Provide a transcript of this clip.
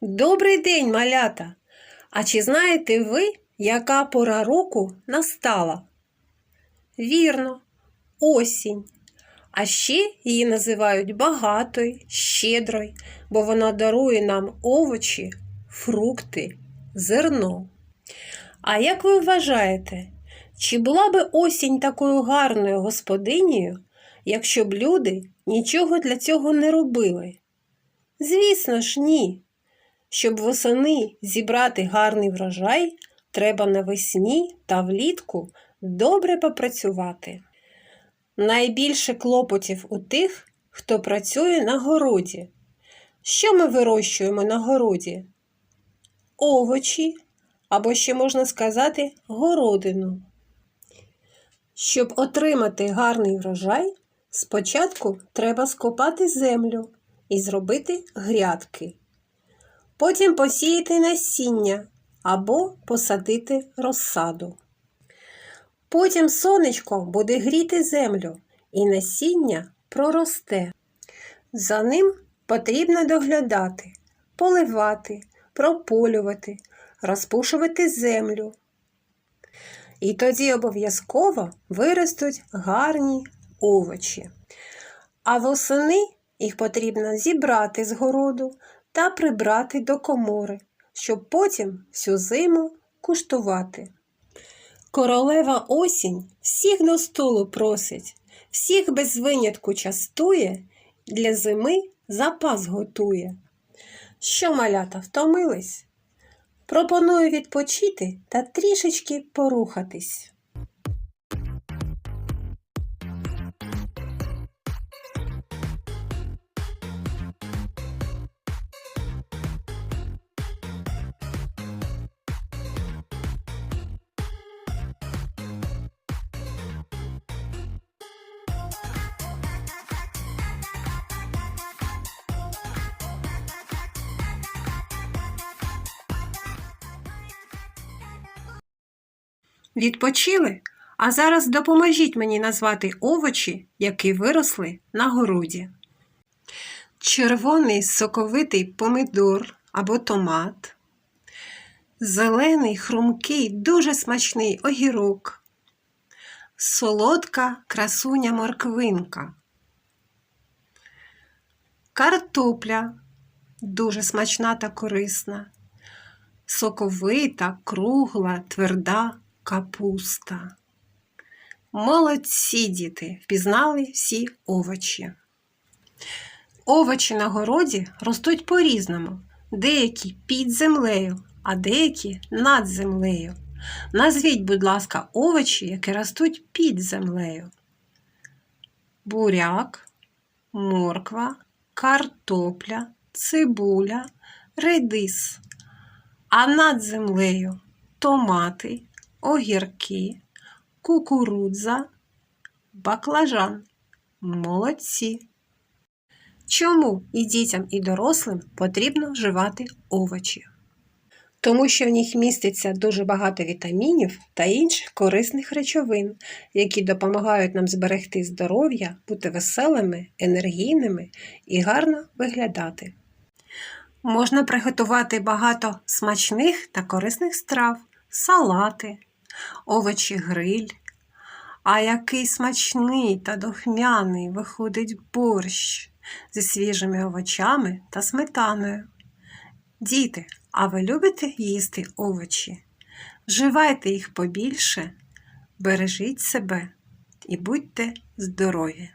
Добрий день, малята! А чи знаєте ви, яка пора року настала? Вірно, осінь. А ще її називають багатою, щедрою, бо вона дарує нам овочі, фрукти, зерно. А як ви вважаєте, чи була би осінь такою гарною господинею, якщо б люди нічого для цього не робили? Звісно ж, ні. Щоб восени зібрати гарний врожай, треба навесні та влітку добре попрацювати. Найбільше клопотів у тих, хто працює на городі. Що ми вирощуємо на городі? Овочі, або ще можна сказати, городину. Щоб отримати гарний врожай, спочатку треба скопати землю і зробити грядки. Потім посіяти насіння або посадити розсаду. Потім сонечко буде гріти землю і насіння проросте. За ним потрібно доглядати, поливати, прополювати, розпушувати землю. І тоді обов'язково виростуть гарні овочі. А восени їх потрібно зібрати з городу та прибрати до комори, щоб потім всю зиму куштувати. Королева осінь всіх до столу просить, всіх без винятку частує, для зими запас готує. Що, малята, втомились? Пропоную відпочити та трішечки порухатись. Відпочили? А зараз допоможіть мені назвати овочі, які виросли на городі. Червоний соковитий помидор або томат, зелений хрумкий, дуже смачний огірок, солодка красуня морквинка, картопля. Дуже смачна та корисна, соковита, кругла, тверда капуста. Молодці діти, впізнали всі овочі. Овочі на городі ростуть по-різному. Деякі під землею, а деякі над землею. Назвіть, будь ласка, овочі, які ростуть під землею. Буряк, морква, картопля, цибуля, редис. А над землею томати, огірки, кукурудза, баклажан. Молодці. Чому і дітям, і дорослим потрібно вживати овочі? Тому що в них міститься дуже багато вітамінів та інших корисних речовин, які допомагають нам зберегти здоров'я, бути веселими, енергійними і гарно виглядати. Можна приготувати багато смачних та корисних страв, салати, овочі гриль. А який смачний та духмяний виходить борщ зі свіжими овочами та сметаною. Діти, а ви любите їсти овочі? Вживайте їх побільше, бережіть себе і будьте здорові!